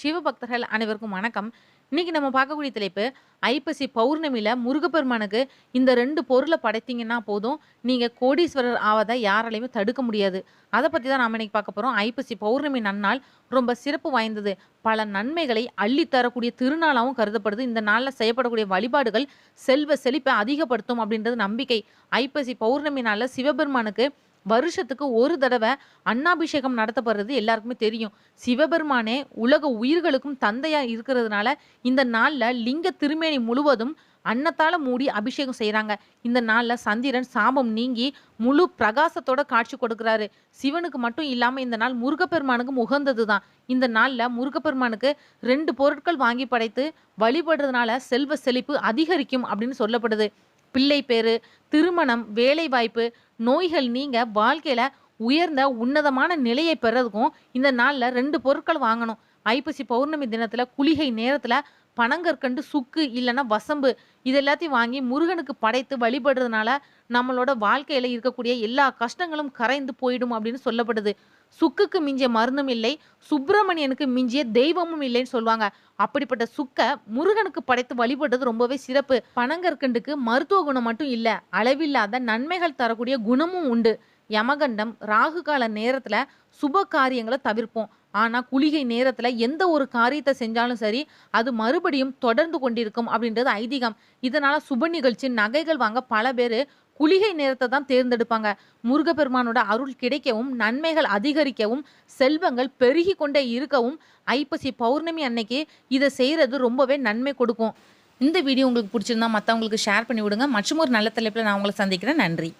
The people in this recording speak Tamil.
சிவபக்தர்கள் அனைவருக்கும் வணக்கம். இன்னைக்கு நம்ம பார்க்கக்கூடிய தலைப்பு ஐப்பசி பௌர்ணமியில் முருகப்பெருமானுக்கு இந்த ரெண்டு பொருளை படைத்தீங்கன்னா போதும் நீங்கள் கோடீஸ்வரர் ஆவதை யாராலையுமே தடுக்க முடியாது. அதை பற்றி தான் நாம் இன்னைக்கு பார்க்க போகிறோம் ஐப்பசி பௌர்ணமி நன்னாள் ரொம்ப சிறப்பு வாய்ந்தது. பல நன்மைகளை அள்ளித் தரக்கூடிய திருநாளாகவும் கருதப்படுது. இந்த நாளில் செய்யப்படக்கூடிய வழிபாடுகள் செல்வ செழிப்பை அதிகப்படுத்தும் அப்படின்றது நம்பிக்கை. ஐப்பசி பௌர்ணமி நாளில் சிவபெருமானுக்கு வருஷத்துக்கு ஒரு தடவை அன்னாபிஷேகம் நடத்தப்படுறது எல்லாருக்குமே தெரியும். சிவபெருமானே உலக உயிர்களுக்கும் தந்தையா இருக்கிறதுனால இந்த நாளில் லிங்க திருமேனி முழுவதும் அன்னத்தால மூடி அபிஷேகம் செய்கிறாங்க இந்த நாளில் சந்திரன் சாபம் நீங்கி முழு பிரகாசத்தோட காட்சி கொடுக்கிறாரு. சிவனுக்கு மட்டும் இல்லாம இந்த நாள் முருகப்பெருமானுக்கும் உகந்தது தான் இந்த நாளில் முருகப்பெருமானுக்கு ரெண்டு பொருட்கள் வாங்கி படைத்து வழிபடுறதுனால செல்வ செழிப்பு அதிகரிக்கும் அப்படின்னு சொல்லப்படுது. பிள்ளை பேரு திருமணம் வேலைவாய்ப்பு நோய்கள் நீங்க வாழ்க்கையில உயர்ந்த உன்னதமான நிலையை பெறதுக்கும் இந்த நாளில் ரெண்டு பொருட்கள் வாங்கணும். ஐப்பசி பௌர்ணமி தினத்துல குளிகை நேரத்துல பனங்கற்கண்டு சுக்கு இல்லைன்னா வசம்பு இது எல்லாத்தையும் வாங்கி முருகனுக்கு படைத்து வழிபடுறதுனால நம்மளோட வாழ்க்கையில இருக்கக்கூடிய எல்லா கஷ்டங்களும் கரைந்து போயிடும் அப்படின்னு சொல்லப்படுது. சுக்குக்கு மிஞ்சிய மருந்தும் இல்லை சுப்பிரமணியனுக்கு மிஞ்சிய தெய்வமும் இல்லைன்னு சொல்லுவாங்க. அப்படிப்பட்ட சுக்க முருகனுக்கு படைத்து வழிபடுறது ரொம்பவே சிறப்பு. பனங்கற்கண்டுக்கு மருத்துவ குணம் மட்டும் இல்லை அளவில்லாத நன்மைகள் தரக்கூடிய குணமும் உண்டு. யமகண்டம் ராகு கால நேரத்துல சுப காரியங்களை தவிர்ப்போம். ஆனால் குளிகை நேரத்தில் எந்த ஒரு காரியத்தை செஞ்சாலும் சரி அது மறுபடியும் தொடர்ந்து கொண்டிருக்கும் அப்படின்றது ஐதீகம். இதனால் சுப நிகழ்ச்சி நகைகள் வாங்க பல பேர் குளிகை நேரத்தை தான் தேர்ந்தெடுப்பாங்க. முருகப்பெருமானோட அருள் கிடைக்கவும் நன்மைகள் அதிகரிக்கவும் செல்வங்கள் பெருகி கொண்டே இருக்கவும் ஐப்பசி பௌர்ணமி அன்னைக்கு இதை செய்கிறது ரொம்பவே நன்மை கொடுக்கும். இந்த வீடியோ உங்களுக்கு பிடிச்சிருந்தா மற்றவங்களுக்கு ஷேர் பண்ணி விடுங்க. மற்றும் ஒரு நல்ல தலைப்பில் நான் உங்களை சந்திக்கிறேன். நன்றி.